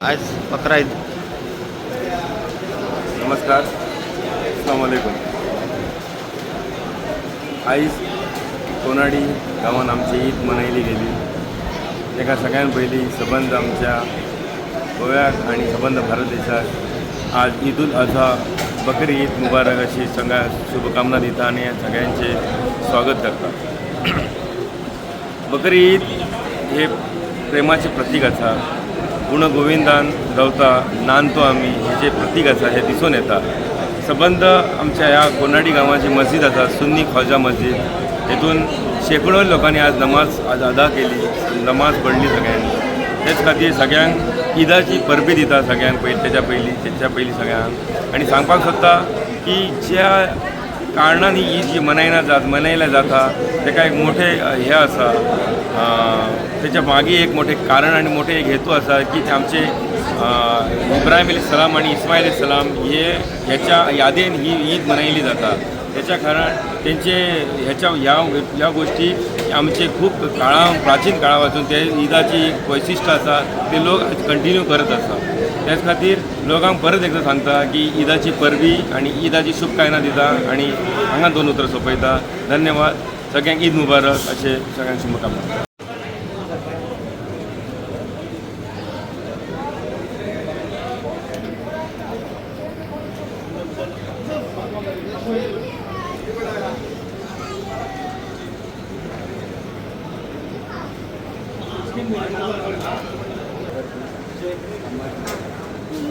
आज बकरा नमस्कार. वालेकुम आयज कोनाडी गांवांत आमची ईद मनयली गेली. तेका सगळ्यात पयलीं सबंद आमच्या गोव्याक आनी सबंद भारत देशाक आज ईद उल अझा बकरी ईद मुबारक अशी सगळ्या शुभकामना दिता आनी सगळ्यांचे स्वागत करता बकरी ईद हे प्रेमाचे प्रतीक आसा गुण गोविंदान गावता नांदतो आमी हेचे प्रतीक आसा हे दिसून येता सबंद आमच्या ह्या कोनाडी गांवाची मस्जिद आसा सुन्नी ख्वाजा मस्जिद. हेतून शेकडो लोकांनी आज नमाज आज अदा केली नमाज पडली सगळ्यांनी. तेच खातीर सगळ्यांक ईदाची परबी दिता सगळ्यांक पयलीं तेच्या पयलीं तेच्या पयलीं सगळ्यांक. आनी सांगपाक सोदता की ज्या कारणान ही ईद जी मनयना जात मनयल्या जाता तेका एक मोठे हे आसा त्याच्या तेच्या मागे एक मोठे कारण आणि मोठे एक हेतू असा की आमचे इब्राहिम अली सलाम आणि इस्माईल अली सलाम हे ह्याच्या यादेन ही ईद मनयली जाता. त्याच्या कारण त्यांचे ह्याच्या ह्या ह्या गोष्टी आमचे खूप काळा प्राचीन काळा पासून ते ईदाची वैशिष्ट्य आसा ते लोक कंटिन्यू करत आसा त्याच खातीर लोकांक परत एकदा सांगता की ईदाची परबी आणि ईदाची शुभकामना दिता आणि हांगा दोन उतर सोंपयता. धन्यवाद. सगळ्यांक ईद मुबारक. अशे सगळ्यांक शुभकामना.